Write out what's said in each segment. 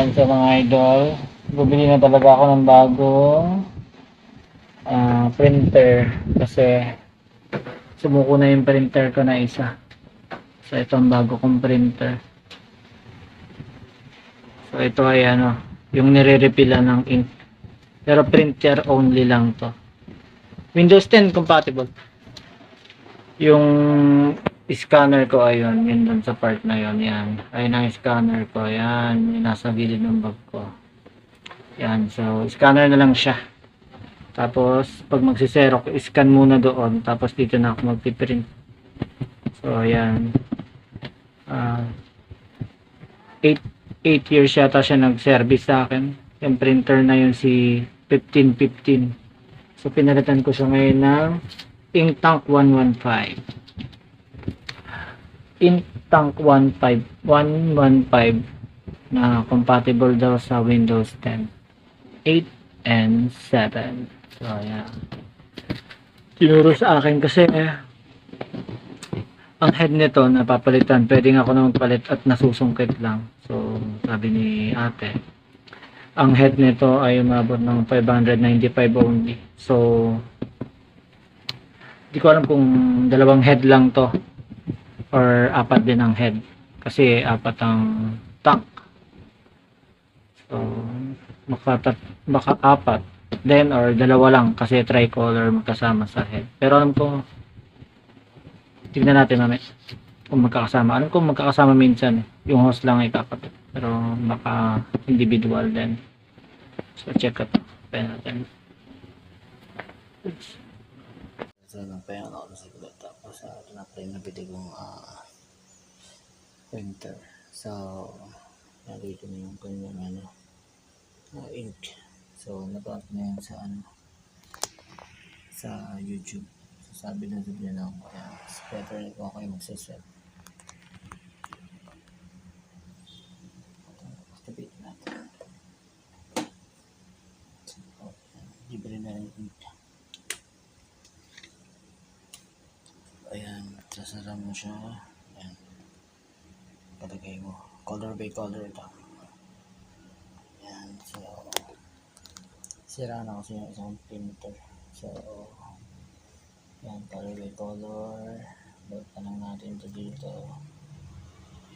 Ayan sa mga idol. Bumili na talaga ako ng bagong ah, printer kasi sumuko na yung printer ko na isa. So ito ang bago kong printer. So ito ay ano, yung nire-refill ng ink. Pero printer only lang to. Windows 10 compatible. Yung scanner ko ayun, yun dun sa part na yun, yan. Ayun ang scanner ko, yan. Yung nasa gilid ng bag ko. Yan, so scanner na lang siya. Tapos, pag magsiserok, scan muna doon. Tapos dito na ako magpiprint. So, yan. Ah, 8 8 years yata siya nag-service sa akin. Yung printer na yun si 1515. So, pinalitan ko siya ngayon ng Ink Tank 115. Ink Tank 15, 115 na compatible daw sa Windows 10. 8 and 7. So, yeah. Tinuro sa akin kasi eh, ang head nito napapalitan. Pwede nga ako na magpalit at nasusungkit lang. So, sabi ni ate, ang head nito ay umabot ng 595 only. So, di ko alam kung dalawang head lang to or apat din ang head. Kasi apat ang tank. So, baka, baka apat then or dalawa lang kasi tricolor magkasama sa head. Pero alam ko tignan natin mamaya kung magkakasama. Alam ko magkakasama minsan eh. Yung host lang ay kakapit. Pero baka individual din. So check to. Kaya natin. Oops. So, nagpahinga ako sa sigla. Tapos, uh, na-apply na bili kong ah, printer. So, narito na yung kanyang ano, ah, ink. So, nag-up na yan sa ano, sa YouTube. So, sabi na din niya ako, kaya mas better ko kayo magsaset. Activate natin. So, libre na yung ink. Ayan, sasara mo siya. Ayan. Palagay mo. Color by color ito. Ayan, so sira na kasi yung isang printer. So, ayan, color by color. Load pa lang natin ito dito.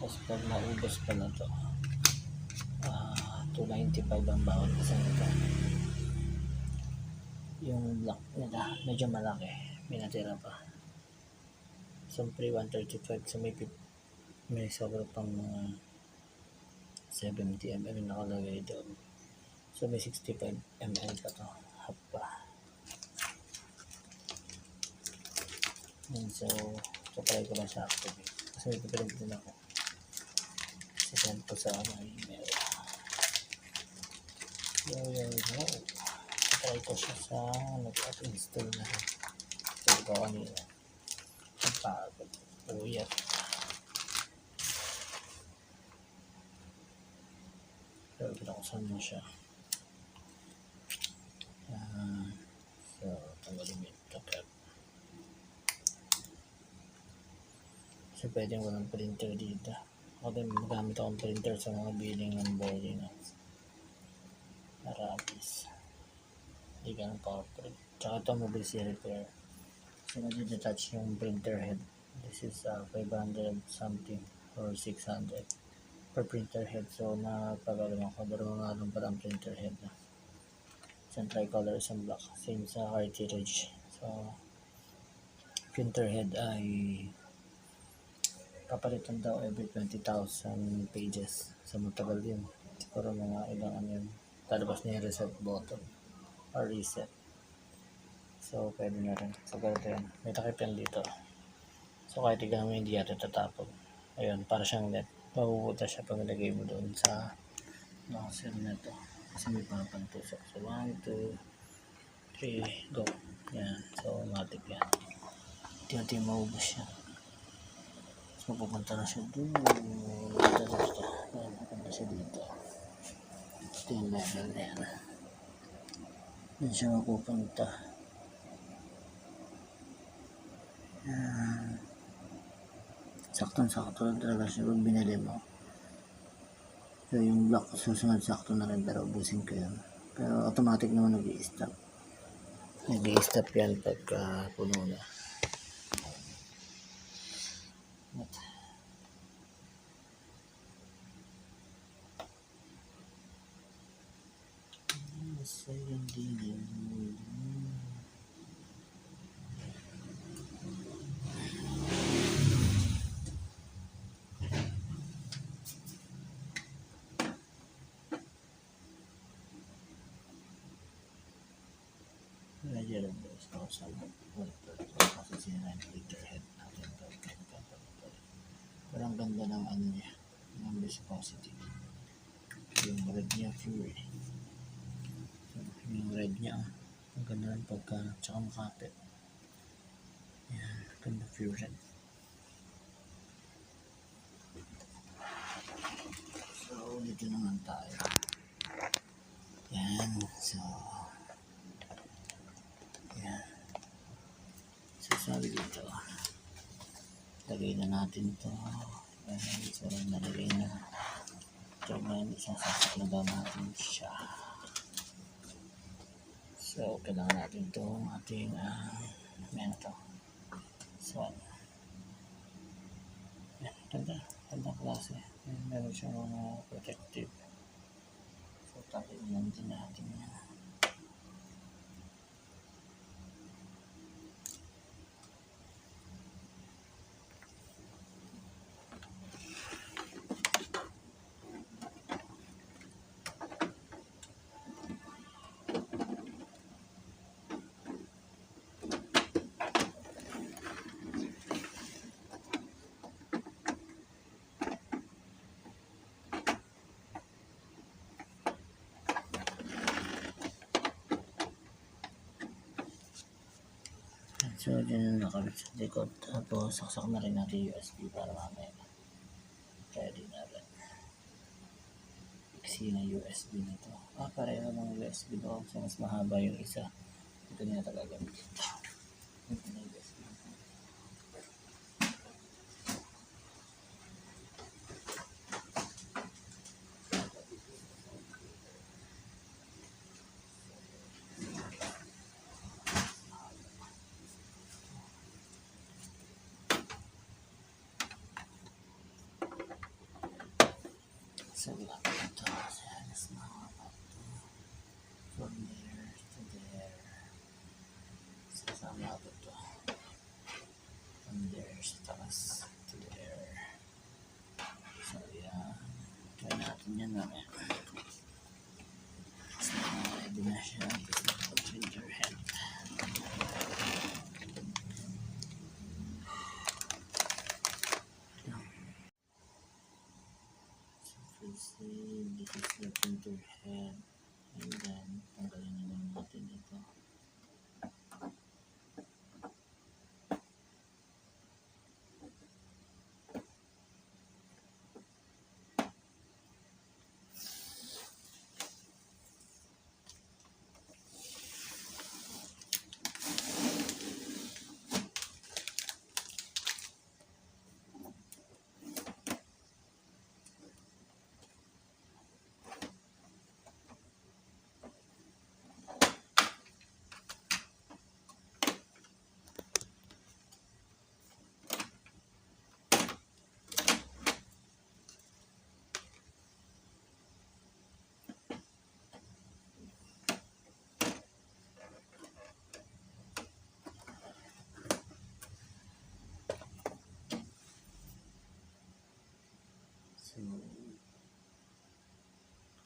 Tapos pag naubos pa na ito, ah 295 ang bawat isa nito. Yung block nila, medyo malaki. May natira pa. Siyempre 135 so may may sobra pang mga 70 ml na nakalagay doon. So may 65 ml pa to. Half pa. And so, try ko lang siya activate. Kasi may pipilig din ako. Sisend ko sa ano, email. So, yun, yun. Try ko siya sa nag-install na rin. So, ko kanina. Pagod. Uyat. Pero pinakasan mo siya. Ah, so, tanggalin mo yung takip. So, pwedeng walang printer dito. Ako din magamit akong printer sa mga billing ng boarding. Arabis. Hindi ka ng power print. Tsaka ito mobility repair. So, nag-detach yung printer head. This is uh, 500 something or 600 per printer head. So, napagaling ako. Dalawa nga lang pala ang printer head na. Isang tricolor, isang black. Same sa cartridge. So, printer head ay papalitan daw every 20,000 pages. So, matagal yun. Siguro mga ilang ano yun. Talabas na yung reset button or reset. So, pwede na rin. So, ganito yan. May takip dito. So, kahit tignan mo hindi yata tatapog. Ayun, para siyang net. Mabubuta siya pag nilagay mo doon sa nozzle na to. Kasi may papantusok. So, 1, 2, 3, go. Yan. So, automatic yan. Natin maubos yan. So, pupunta na siya doon. Pupunta na siya. Yan, pupunta siya dito. Ito yung level na yan. Yan siya mapupunta. Yan. Saktong sakto lang talaga siya pag binili mo. So yung block susunod sakto na rin pero ubusin ko yun. Pero automatic naman nag stop nag stop yan pagka puno na. At, Masayang dilim mo. Medyo lang po sa sa kasi sinirahan ko yung head natin to. Pero ang ganda ng ano niya, ng viscosity. Yung red niya, fury. Yung red niya, ah. ang ganda ng pagka, tsaka makapit. Yan, ganda fusion. So, dito naman tayo. Yan, so, yan. So, sabi dito, lagay na natin to. Ayan, so, nalagay na. So, ngayon, isasasak na daw natin siya. So, kailangan natin itong ating, uh, to. So, yan, ganda. Ganda klase. Yan, meron siyang mga protective. So, tayo lang din natin yan. So, dyan na nakabit sa likod. Tapos, saksak na rin natin USB para mamaya. Ready na rin. Iksi na USB nito. Ah, pareho ng USB doon. So, mas mahaba yung isa. Ito na talaga dito. Ito na USB. So, lapit ito. So, alas na ako about to. From there to there. Saan lapit to? From there sa taas to there. So, yan. Try natin yan mamaya. So, ready na siya. Printer head. So, firstly, this is the printer head. And then, tanggalin na lang natin ito. So,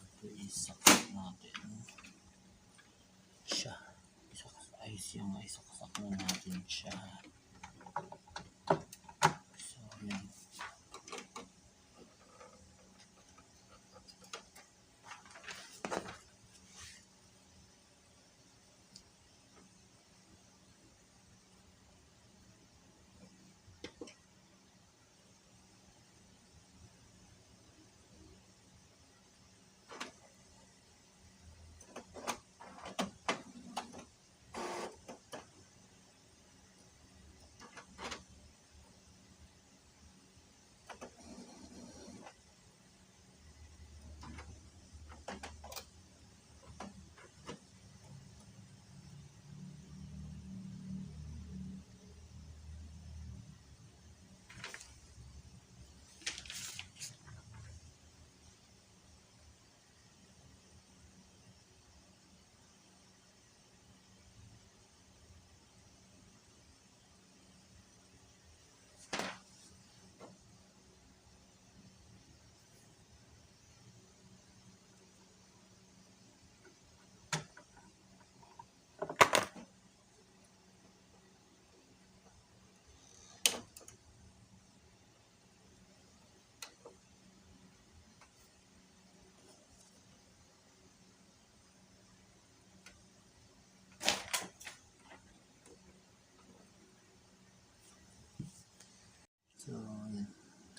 ito isaksak natin siya. Ayos yung isaksak na natin siya.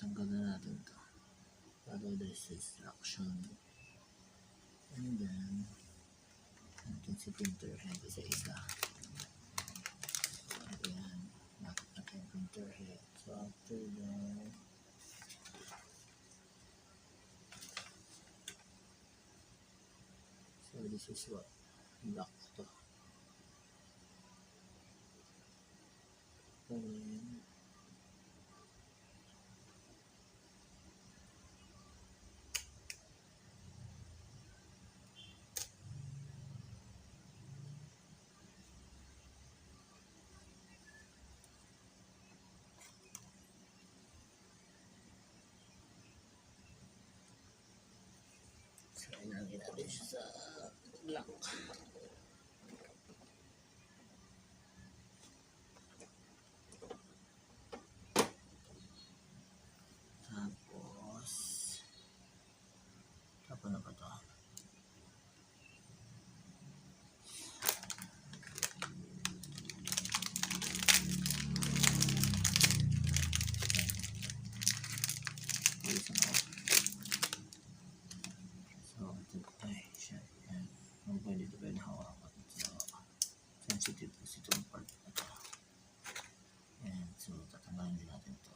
Tanggal na natin to. Follow this instruction. And then, natin si printer head isa-isa. Ayan. Nakit natin yung printer head. So, after that, So, this is what? Lock to. And So, inangin natin siya sa lock. Tapos, tapos na ba ito? Ayos na ako. So, ito, ay, shit. Yan. Ang pwede ito pwede hawakan. So, sensitive kasi itong part na ito. Yan. So, tatanggalin din natin ito.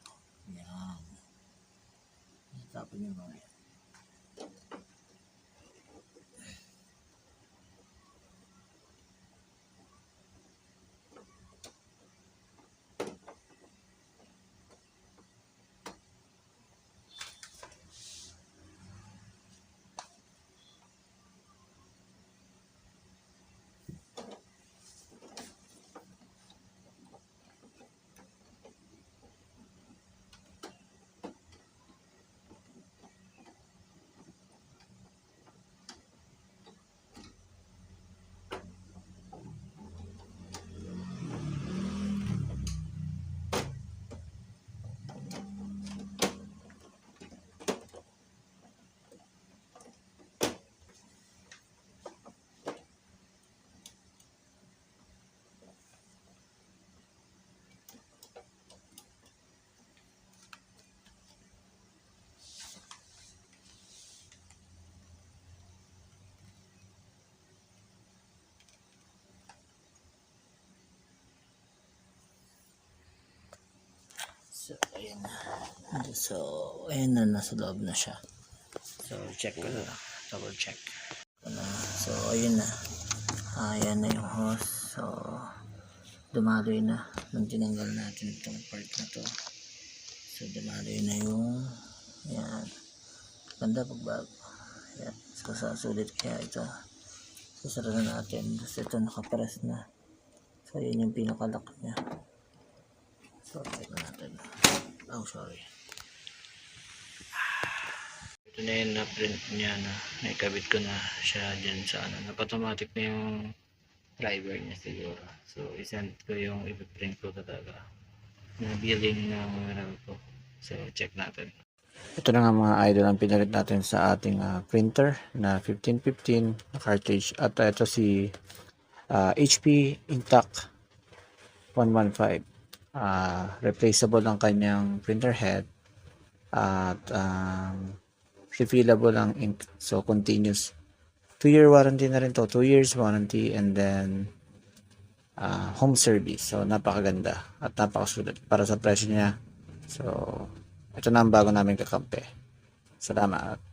Yan. Tapon yung mga So, ayan na. So, ayan na. Nasa loob na siya. So, check ko na. Double check. So, ayun na. Ayan na yung hose. So, dumaloy na. Nung tinanggal natin itong part na to. So, dumaloy na yung ayan. Ganda pag bago. Ayan. So, sasulit kaya ito. Sasara na natin. Tapos ito nakaparas na. So, yun yung pinakalock niya. So, check na natin. Oh, sorry. Ito na yung na-print niya na naikabit ko na siya dyan sa ano. Nap-automatic na yung driver niya siguro. So, isend ko yung ipiprint ko talaga na billing ng RAM ko. So, check natin. Ito na nga mga idol ang pinalit natin sa ating ah, printer na 1515 na cartridge. At ah, ito si ah, HP Intact 115 ah replaceable ang kanyang printer head at um, refillable ang ink. So continuous. 2 year warranty na rin to. 2 years warranty and then ah, home service. So napakaganda at napakasulit para sa presyo niya. So ito na ang bago namin kakampi. Salamat